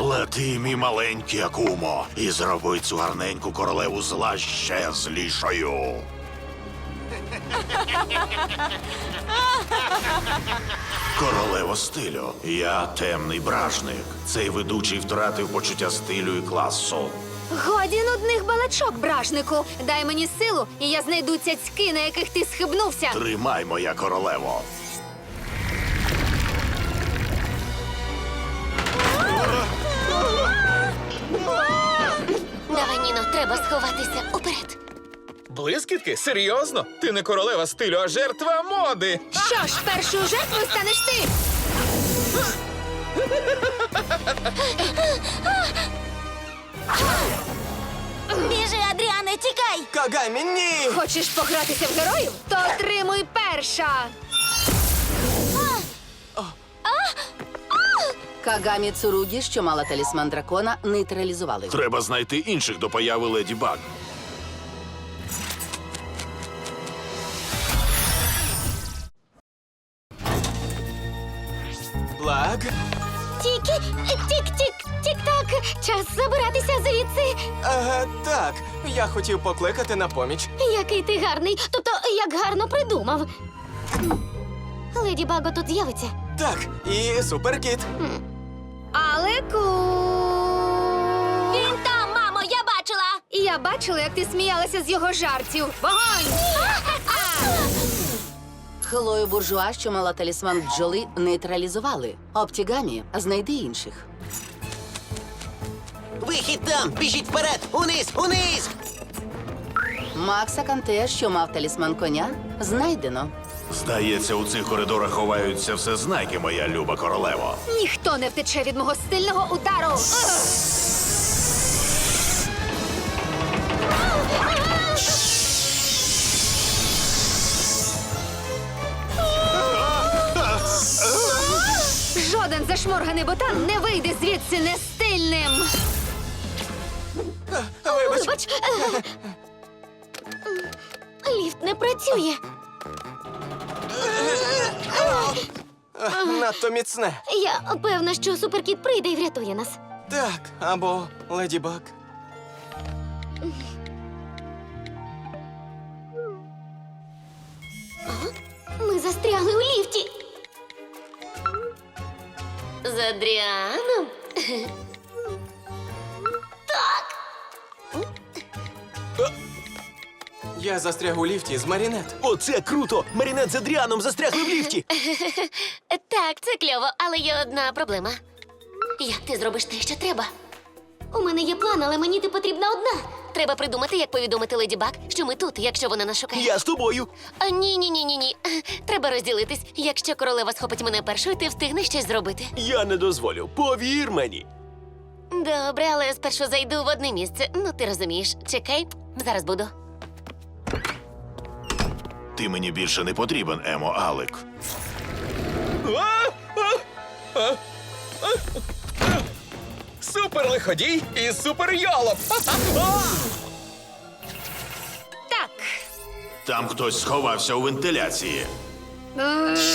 Лети, мій маленький Акумо, і зроби цю гарненьку королеву зла ще злішою. Королева стилю. Я темний бражник. Цей ведучий втратив почуття стилю і класу. Годі нудних балачок, бражнику. Дай мені силу, і я знайду цяцьки, на яких ти схибнувся. Тримай, моя королево. Треба сховатися уперед. Блискітки? Серйозно? Ти не королева стилю, а жертва моди. Що ж, першою жертвою станеш ти. Біжи, Адріане, тікай! Кагамі, ні! Хочеш погратися в героїв? То отримуй перша. Кагамі Цуругі, що мала талісман дракона, нейтралізували. Треба знайти інших до появи леді Баг. Плаг? Тікі, тік-тік, тік-так. Час забиратися звідси. Ага, так. Я хотів покликати на поміч. Який ти гарний, тобто як гарно придумав. Леді Баго тут з'явиться. Так, і суперкіт. Алеку. Він там, мамо, я бачила. І я бачила, як ти сміялася з його жартів. Вогонь! Хлою буржуа, що мала талісман бджоли, нейтралізували. Оптігамі, знайди інших. Вихід там! Біжіть вперед! Униз! Униз! Макса Канте, що мав талісман коня, знайдено. Здається, у цих коридорах ховаються все знайки, моя люба королево. Ніхто не втече від мого стильного удару. Жоден зашморганий ботан не вийде звідси нестильним. Вибач, Вибач. Ліфт не працює. Надто міцне. Я певна, що суперкіт прийде і врятує нас. Так, або леді Баг. Ми застрягли у ліфті. З Адріаном? Я застряг у ліфті з Марінет. Оце круто! Марінет з Адріаном застрягли в ліфті! Так, це кльово, але є одна проблема. Як ти зробиш те, що треба? У мене є план, але мені ти потрібна одна. Треба придумати, як повідомити леді Баг, що ми тут, якщо вона нас шукає. Я з тобою! Ні, ні, ні, ні, ні. Треба розділитись. Якщо королева схопить мене першою, ти встигнеш щось зробити. Я не дозволю, повір мені! Добре, але спершу зайду в одне місце. Ну, ти розумієш. Чекай, зараз буду. Ти мені більше не потрібен, Емо Алек. Супер лиходій і супер йолоп. Так. Там хтось сховався у вентиляції. Ugh.